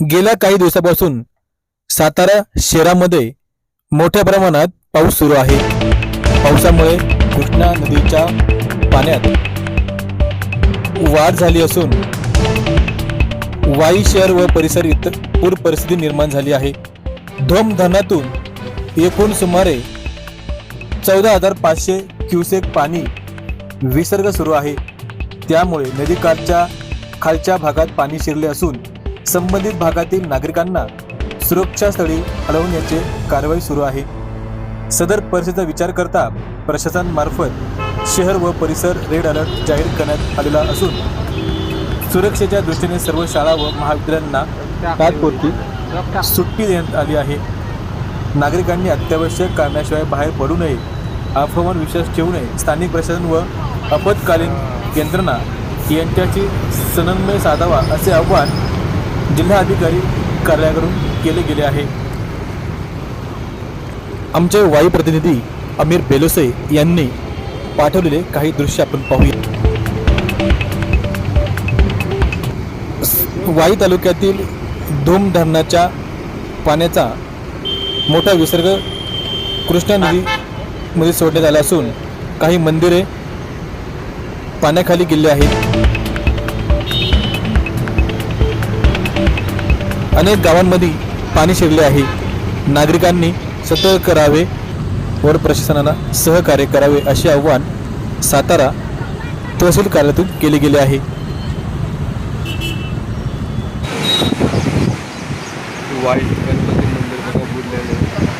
गेल्या काही दिवसापासून सातारा शहरामध्ये मोठ्या प्रमाणात पाऊस सुरू आहे. पावसामुळे कृष्णा नदीच्या पाण्यात वाढ झाली असून वाई शहर व परिसर इतर पूर परिस्थिती निर्माण झाली आहे. धोम धरणातून एकूण सुमारे चौदा हजार पाचशे क्युसेक पाणी विसर्ग सुरू आहे. त्यामुळे नदीकाठच्या खालच्या भागात पाणी शिरले असून संबंधित भागातील नागरिकांना सुरक्षा स्थळी हलवण्याची कारवाई सुरू आहे. सदर परिस्थितीचा विचार करता प्रशासनामार्फत शहर व परिसर रेड अलर्ट जाहीर करण्यात आलेला असून सुरक्षेच्या दृष्टीने सर्व शाळा व महाविद्यालयांना तात्पुरती सुट्टी देण्यात आली आहे. नागरिकांनी अत्यावश्यक कारणाशिवाय बाहेर पडू नये अफवांवर विश्वास ठेवू नये स्थानिक प्रशासन व आपत्कालीन यंत्रणा यांच्याशी समन्वय साधावा असे आव्हान जिल्हाधिकारी कार्यालयाकडून केले गेले आहे. आमचे वायू प्रतिनिधी अमीर बेलोसे यांनी पाठवलेले काही दृश्य आपण पाहूया वाई तालुक्यातील धूम धरणाच्या पाण्याचा मोठा विसर्ग कृष्णा नदीमध्ये सोडण्यात आला असून काही मंदिरे पाण्याखाली गेली आहेत. अनेक गावांमध्ये पाणी शिरले आहे. नागरिकांनी सतर्क करावे व प्रशासनाला सहकार्य करावे असे आव्हान सातारा तहसील कार्यालयातून केले गेले आहे. वाईट गणपती मंदिर बघा बुडलेले